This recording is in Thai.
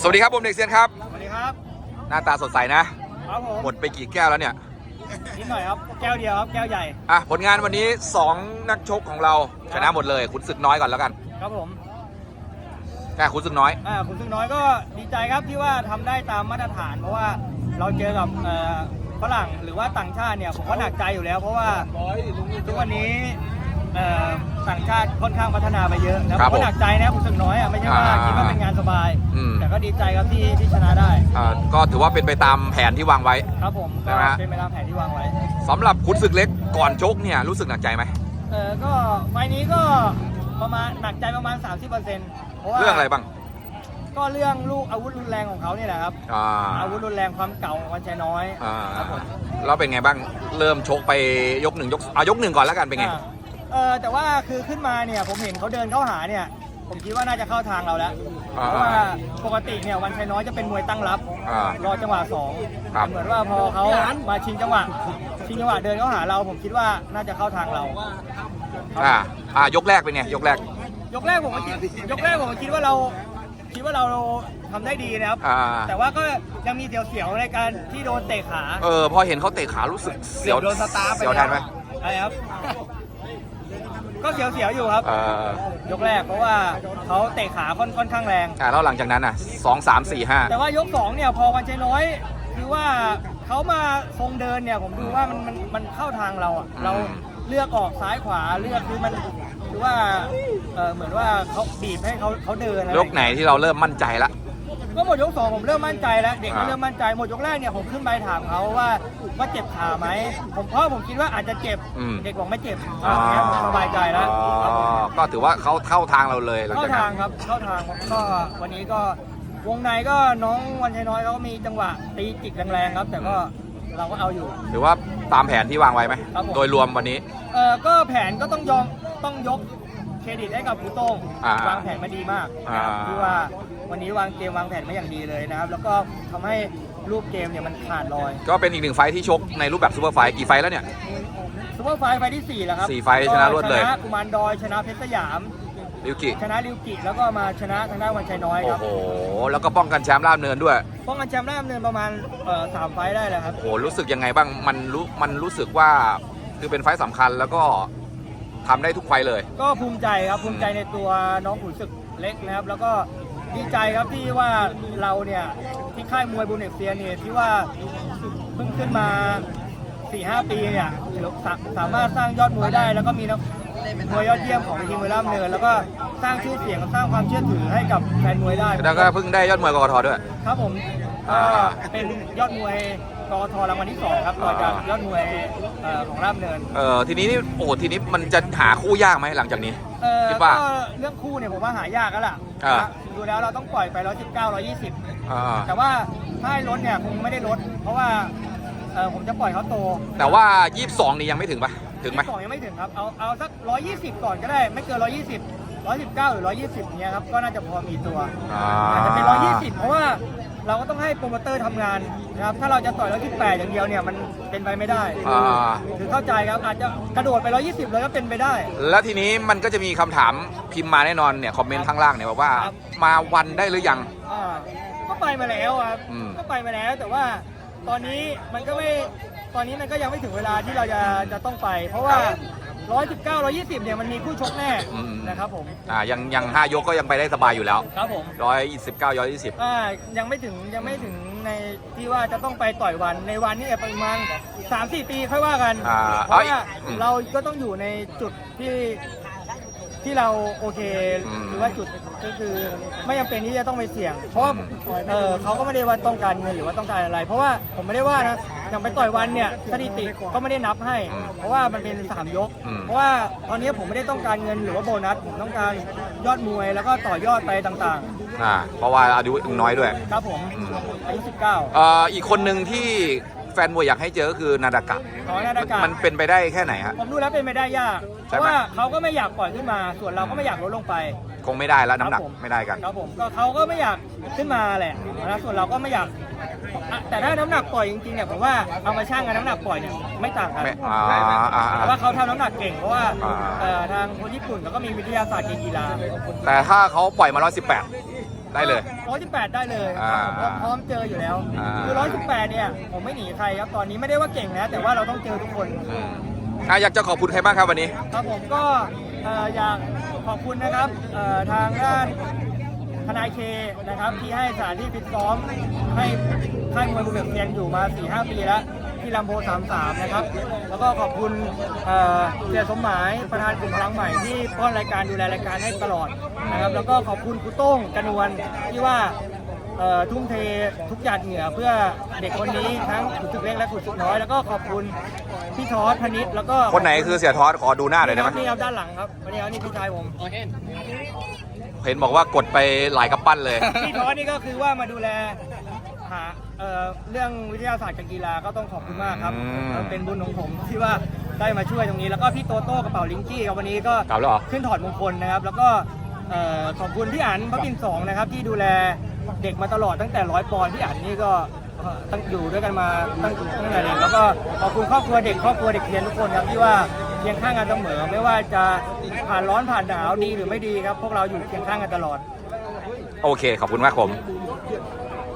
สวัสดีครับผมเด็กเซียนครับ สวัสดีครับ หน้าตาสดใสนะ ครับผมหมดไปกี่แก้วแล้วเนี่ย นิดหน่อยครับ แก้วเดียวครับ แก้วใหญ่ อะ ผลงานวันนี้ 2 นักชกของเราชนะหมดเลยคุณศึกน้อยก่อนแล้วกัน ครับผมแค่คุณศึกน้อย อ่าคุณซึ่งน้อยก็ดีใจครับที่ว่าทำได้ตามมาตรฐานเพราะว่าเราเจอกับเอ่อฝรั่งหรือว่าต่างชาติเนี่ยผมก็หนักใจอยู่แล้ว เพราะว่าทุกวันนี้เอ่อ ต่างชาติค่อนข้างพัฒนาไปเยอะนะคผรับมก็หนักใจนะคุณซึ่งน้อยอะไม่ใช่ว่าอ่าคิดว่าเป็นงานสบายอืมแต่ก็ดีใจครับที่ที่ชนะได้อ่าก็ถือว่าเป็นไปตามแผนที่วางไว้ ครับผมใช่ก็ไหมฮะเป็นไปตามแผนที่วางไว้สำหรับคุณศึกเล็กก่อนชกเนี่ยรู้สึกหนักใจไหมเออก็ไฟล์นี้ก็ประมาณหนักใจประมาณ 30%เพราะว่าเรื่องอะไรบ้างก็เรื่องลูกอาวุธรุนแรงของเขาเนี่ยแหละครับอ่าอาวุธรุนแรงความเก่าของวันชัยน้อยอ่าครับผมแล้วเป็นไงบ้างเริ่มชกไปยกหนึ่งยกเอายกหนึ่งก่อนแล้วกันเป็นไงอ่า เออแต่ว่าคือขึ้นมาเนี่ยผมเห็นเขาเดินเข้าหาเนี่ย ผมคิดว่าน่าจะเข้าทางเราแล้ว อ่าเพราะว่าปกติเนี่ยวันชัยน้อยจะเป็นมวยตั้งรับ อ่ารอจังหวะสองครับ เหมือนว่าพอเขามาชิงจังหวะ ชิงจังหวะเดินเข้าหาเรา ผมคิดว่าน่าจะเข้าทางเรา อ่าอ่ายกแรกเป็นไงยกแรก ยกแรกผมก็คิดยกแรกผมก็คิดว่าเราคิดว่าเราทำได้ดีนะครับ อ่า แต่ว่าก็ยังมีเสียวๆในการที่โดนเตะขา เออพอเห็นเขาเตะขารู้สึกเสียวโดนสตาร์ฟไปเสียวแทนไหมอะไรครับ ก็เสียวๆอยู่ครับเออยกแรกเพราะว่าเขาเตะขาค่อนค่อนข้างแรง อ่าแล้วหลังจากนั้นอะสองสามสี่ห้า แต่ว่ายกสองเนี่ยพอวันชัยน้อยคือว่าเขามาทรงเดินเนี่ยผมดูว่ามันมันมันเข้าทางเราอะเราเลือกออกซ้ายขวาเลือกคือมันคือว่าเออเหมือนว่าเขาบีบให้เขาเขาเดินอะไรยกไหนที่เราเริ่มมั่นใจละ ก็หมดยกสองผมเริ่มมั่นใจแล้วเด็กก็อ่าเริ่มมั่นใจหมดยกแรกเนี่ยผมขึ้นไปถามเขาว่าว่าเจ็บขาไหมผมเพราะผมคิดว่าอาจจะเจ็บอืม เด็กบอกไม่เจ็บอ่าอย่างเงี้ยผมสบายใจแล้วครับผมอ๋อก็ถือว่าเขาเข้าทางเราเลยหลังเข้าจากนั้ทานงครับเข้าทางครับก็วันนี้ก็วงในก็น้องวันชัยน้อยเขาก็มีจังหวะตีจิกแรงๆครับ แต่ก็เราก็เอาอยู่ ถือว่าตามแผนที่วางไว้ไหมครับผม โดยรวมวันนี้ เออก็แผนก็ต้องยอมต้องยก เครดิตให้กับผู้โต้งอ่าวางแผนมาดีมากนะครับอ่า ที่ว่าวันนี้วางเกมวางแผนมาอย่างดีเลยนะครับ แล้วก็ทำให้รูปเกมเนี่ยมันขาดลอยก็เป็นอีกหนึ่งไฟท์ที่ชกในรูปแบบซูเปอร์ไฟท์กี่ไฟท์แล้วเนี่ย ซูเปอร์ไฟท์ไฟท์ที่4แล้วครับสี่ไฟท์ชนะรวดเลย ชนะกุมารดอยชนะเพชรสยาม ริวกิ ชนะริวกิแล้วก็มาชนะทางด้านวันชัยน้อยโอ้ครับโห แล้วก็ป้องกันแชมป์ล่ามเนินด้วย ป้องกันแชมป์ล่ามเนินประมาณเอ่อสามไฟท์ได้แล้วครับ โอ้โห รู้สึกยังไงบ้าง มันรู้ มันรู้สึกว่า คือเป็นไฟท์สำคัญแล้วก็ ทำได้ทุกไฟท์เลย ก็ภูมิใจครับภูมิใจในตัวน้องขุนศึกเล็กนะครับ แล้วก็ดีใจครับที่ว่าเราเนี่ยที่ค่ายมวยบุญเอกเซียเนี่ยที่ว่าเพิ่งขึ้นมา4ี่หปีเนี่ยถือสาสามารถสร้างยอดมวยได้ แล้วก็มีนักมวยยอดเยี่ยมของทีมมวยล่ามเนินแล้วก็สร้างชื่อเสียงสร้างความเชื่อถือให้กับแฟนมวยได้แล้วก็เพิ่งได้ยอดมวยกกทด้วย ครับผมอ่าก็เป็นยอดมวย กทรางวัลที่สองครับต่อจากยอดมวยเอ่อของล่ามเนินเออทีนี้นี่โอ้โหทีนี้มันจะหาคู่ยากไหมหลังจากนี้ เออคิดก็ว่าเรื่องคู่เนี่ยผมว่าหายากแล้วล่ะอ่า ดูแล้วเราต้องปล่อยไป 119 120 อ่าแต่ว่าถ้าให้ลดเนี่ยคงไม่ได้ลด เพราะว่าเออผมจะปล่อยเขาโตแต่ว่า 22 นี่ยังไม่ถึงปะถึงไหม22ยังไม่ถึงครับ เอาเอาสัก 120 ก่อนก็ได้ ไม่เกิน 120 119 หรือ 120เนี้ยครับ ก็น่าจะพอมีตัวอ่าอาจจะเป็น 120 เพราะว่า เราก็ต้องให้โปรโมเตอร์ทำงานนะครับถ้าเราจะต่อย118อย่างเดียวเนี่ยมันเป็นไปไม่ได้อ่า คือเข้าใจครับอาจจะกระโดดไป 120 เลยก็เป็นไปได้ แล้วทีนี้มันก็จะมีคำถามพิมพ์มาแน่นอนเนี่ยคอมเมนต์ข้างล่างเนี่ยบอกว่าครับ มาวันได้หรือยัง อ่าก็ไปมาแล้วครับอืม ก็ไปมาแล้วแต่ว่าตอนนี้มันก็ไม่ตอนนี้มันก็ยังไม่ถึงเวลาที่เราจะจะต้องไป เพราะว่า 119 120เนี่ยมันมีคู่ชกแน่อืม นะครับผม อ่ายังยังห้ายกก็ยังไปได้สบายอยู่แล้วครับผมร้อยยี่สิบเก้าร้อยยี่สิบอ่ายังไม่ถึงยังไม่ถึงในที่ว่าจะต้องไปต่อยวันในวันนี้ประมาณ3-4 ปีค่อยว่ากัน อ่าเพราะว่าเอาอีกอืม เราก็ต้องอยู่ในจุดที่ ที่เราโอเคอืม หรือว่าจุดก็คือไม่จำเป็นที่จะต้องไปเสี่ยง เพราะว่าอืมเออเขาก็ไม่ได้ว่าต้องการเงินหรือว่าต้องการอะไร เพราะว่าผมไม่ได้ว่านะอย่างไปต่อยวันเนี่ยสถิติก็ไม่ได้นับให้เพราะว่ามันเป็นสามยก อืม เพราะว่าตอนนี้ผมไม่ได้ต้องการเงินหรือว่าโบนัสผมต้องการยอดมวยแล้วก็ต่อยอดไปต่างอ่าเพราะว่าอายุยังน้อยด้วยๆ ครับผมอืมอายุ19 เอ่ออีกคนหนึ่งที่ แฟนมวยอยากให้เจอก็คือนาดากะ ขอหน้าดากามันเป็นไปได้แค่ไหนฮะ ผมดูแล้วเป็นไม่ได้ยาก เพใช่ราะไหมว่าเขาก็ไม่อยากปล่อยขึ้นมา ส่วนเราก็ไม่อยากลดลงไป คงไม่ได้แล้วน้ำหนักครับผม ไม่ได้กัน ครับผมก็เขาก็ไม่อยากขึ้นมาแหละนะส่วนเราก็ไม่อยากอะแต่ถ้าน้ำหนักปล่อยจริงๆเนี่ยผมว่าเอามาช่างกันน้ำหนักปล่อยเนี่ยไม่ต่างกันไม่อ่าอ่าแต่ว่าเขาทำน้ำหนักเก่งเพราะว่าอ่า เอ่อทางคนญี่ปุ่นเขาก็มีวิทยาศาสตร์เกมกีฬาแต่ถ้าเขาปล่อยมา 118 ได้เลยร้อยสิบแปดได้เลยครับผมอ่าพร้อมเจออยู่แล้ว อ่า คือร้อยสิบแปดเนี่ย ผมไม่หนีใครครับ ตอนนี้ไม่ได้ว่าเก่งนะ แต่ว่าเราต้องเจอทุกคน อืมอะอยากจะขอบคุณใครบ้างครับวันนี้ ครับผมก็เอ่ออยากขอบคุณนะครับเอ่อทางด้านทนายเคนะครับที่ให้สถานที่ฟิตซ้อมให้ค่ายมวยบุญเบิกเทียนอยู่มา 4-5 ปีแล้ว ที่ลำโพ33นะครับ แล้วก็ขอบคุณเอ่อเสียสมหมายประธานกลุ่มพลังใหม่ที่ป้อนรายการดูแลรายการให้ตลอดนะครับ แล้วก็ขอบคุณครูโต้งกนวลที่ว่าเอ่อทุ่มเททุกหยาดเหงื่อเพื่อเด็กคนนี้ทั้งขุนศึกเล็กและขุนศึกน้อยแล้วก็ขอบคุณพี่ทอสพนิษฐ์แล้วก็คนไหนคือเสียทอสขอดูหน้าหน่อยได้ไหมนี่ครับด้านหลังครับวันนี้ครับนี่พี่ชายผมเห็นบอกว่ากดไปหลายกำปั้นเลยพี่ทอสนี่ก็คือว่ามาดูแล หาเอ่อเรื่องวิทยาศาสตร์การกีฬาก็ต้องขอบคุณมากครับอืม เอ่อเป็นบุญของผมที่ว่าได้มาช่วยตรงนี้ แล้วก็พี่โตโต้กระเป๋าลิงกี้ครับวันนี้ก็กลับแล้วเหรอ ขึ้นถอดมงคลนะครับ แล้วก็เอ่อขอบคุณพี่อันพระปินสองนะครับที่ดูแลเด็กมาตลอดตั้งแต่ร้อยปอนด์พี่อันนี่ก็เอ่อตั้งอยู่ด้วยกันมาตั้งตั้งแต่เด็กแล้วก็ขอบคุณครอบครัวเด็กครอบครัวเด็กเรียนทุกคนครับที่ว่าเคียงข้างกันเสมอไม่ว่าจะผ่านร้อนผ่านหนาวดีหรือไม่ดีครับ พวกเราอยู่เคียงข้างกันตลอด โอเค ขอบคุณมากผมค